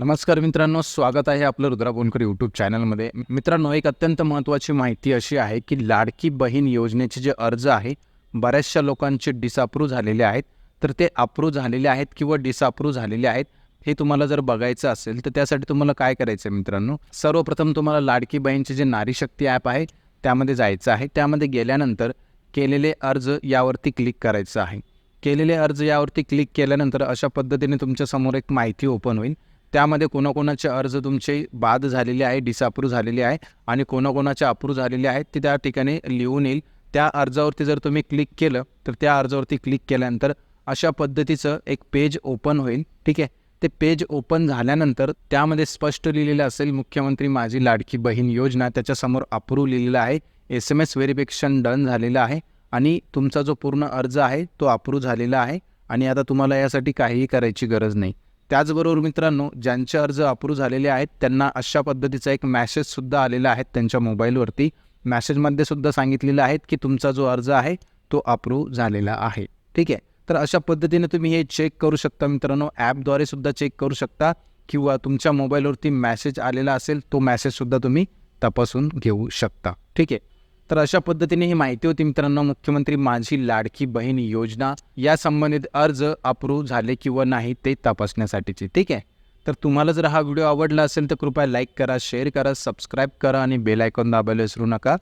नमस्कार मित्रांनो स्वागत आहे आपलं रुद्रा बोनकर यूट्यूब चॅनलमध्ये मित्रांनो एक अत्यंत महत्त्वाची माहिती अशी आहे की लाडकी बहीण योजनेचे जे अर्ज आहे बऱ्याचशा लोकांचे डिसअप्रूव्ह झालेले आहेत. तर ते अप्रूव्ह झालेले आहेत किंवा डिसअप्रूव्ह झालेले आहेत हे तुम्हाला जर बघायचं असेल तर त्यासाठी तुम्हाला काय करायचं आहे मित्रांनो? सर्वप्रथम तुम्हाला लाडकी बहीणचे जे नारी शक्ती ॲप आहे त्यामध्ये जायचं आहे. त्यामध्ये गेल्यानंतर केलेले अर्ज यावरती क्लिक करायचं आहे. केलेले अर्ज यावरती क्लिक केल्यानंतर अशा पद्धतीने तुमच्यासमोर एक माहिती ओपन होईल. त्यामध्ये कोणाकोणाचे अर्ज तुमचे बाद झालेले आहे डिसअप्रूव्ह झालेले आहे आणि कोणाकोणाचे अप्रूव्ह झालेले आहेत ते त्या ठिकाणी लिहून येईल. त्या अर्जावरती जर तुम्ही क्लिक केलं तर त्या अर्जावरती क्लिक केल्यानंतर अशा पद्धतीचं एक पेज ओपन होईल. ठीक आहे? ते पेज ओपन झाल्यानंतर त्यामध्ये स्पष्ट लिहिलेलं असेल मुख्यमंत्री माझी लाडकी बहीण योजना. त्याच्यासमोर अप्रूव्ह लिहिलेलं आहे. S M S verification done झालेलं आहे आणि तुमचा जो पूर्ण अर्ज आहे तो अप्रूव्ह झालेला आहे. आणि आता तुम्हाला यासाठी काहीही करायची गरज नाही. त्याचबरोबर मित्रांनो ज्यांचे अर्ज अप्रूव्ह झालेले आहेत त्यांना अशा पद्धतीचा एक मॅसेजसुद्धा आलेला आहे त्यांच्या मोबाईलवरती. मॅसेजमध्ये सुद्धा सांगितलेलं आहे की तुमचा जो अर्ज आहे तो अप्रूव्ह झालेला आहे. ठीक आहे? तर अशा पद्धतीने तुम्ही हे चेक करू शकता मित्रांनो. ॲपद्वारे सुद्धा चेक करू शकता किंवा तुमच्या मोबाईलवरती मॅसेज आलेला असेल तो मॅसेजसुद्धा तुम्ही तपासून घेऊ शकता. ठीक आहे? तर अशा पद्धतीने ही माहिती होती मित्रांनो मुख्यमंत्री माझी लाडकी बहीण योजना या संबंधित अर्ज अप्रूव्ह झाले किंवा नाही ते तपासण्यासाठीचे ठीक आहे? तर तुम्हाला जर हा व्हिडिओ आवडला असेल तर कृपया लाईक करा शेअर करा सबस्क्राईब करा आणि बेल आयकॉन दाबायला विसरू नका.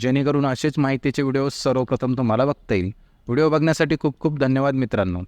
जेणेकरून असेच माहितीचे व्हिडिओ सर्वप्रथम तुम्हाला बघता येईल. व्हिडिओ बघण्यासाठी खूप खूप धन्यवाद मित्रांनो.